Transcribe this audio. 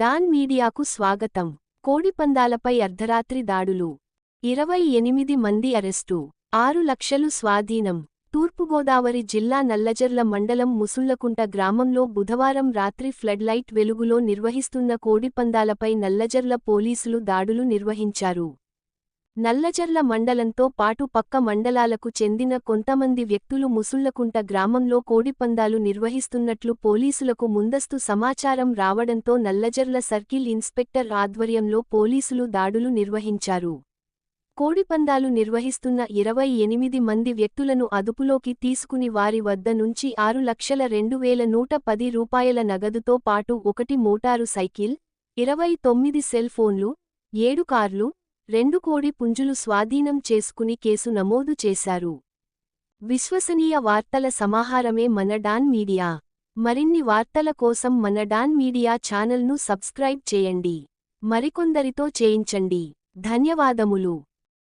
Don మీడియాకు స్వాగతం. కోడిపందాలపై అర్ధరాత్రి దాడులు. ఇరవై ఎనిమిది మంది అరెస్టు. ఆరు లక్షలు స్వాధీనం. తూర్పుగోదావరి జిల్లా నల్లజర్ల మండలం ముసుళ్ళకుంట గ్రామంలో బుధవారం రాత్రి ఫ్లడ్ లైట్ వెలుగులో నిర్వహిస్తున్న కోడిపందాలపై నల్లజర్ల పోలీసులు దాడులు నిర్వహించారు. నల్లజర్ల మండలంతో పాటు పక్క మండలాలకు చెందిన కొంతమంది వ్యక్తులు ముసుళ్ళకుంట గ్రామంలో కోడిపందాలు నిర్వహిస్తున్నట్లు పోలీసులకు ముందస్తు సమాచారం రావడంతో నల్లజర్ల సర్కిల్ ఇన్స్పెక్టర్ ఆధ్వర్యంలో పోలీసులు దాడులు నిర్వహించారు. కోడిపందాలు నిర్వహిస్తున్న ఇరవై ఎనిమిది మంది వ్యక్తులను అదుపులోకి తీసుకుని వారి వద్ద నుంచి ఆరు లక్షల రెండు వేల నూట పది రూపాయల నగదుతో పాటు ఒకటి మోటారు సైకిల్ ఇరవై తొమ్మిది సెల్ ఫోన్లు ఏడు కార్లు రెండు కోడి పుంజులు స్వాధీనం చేసుకుని కేసు నమోదు చేశారు. విశ్వసనీయ వార్తల సమాహారమే మన డాన్ మీడియా. మరిన్ని వార్తల కోసం మన డాన్ మీడియా ఛానల్ను సబ్స్క్రైబ్ చేయండి. మరికొందరితో చేయించండి. ధన్యవాదములు.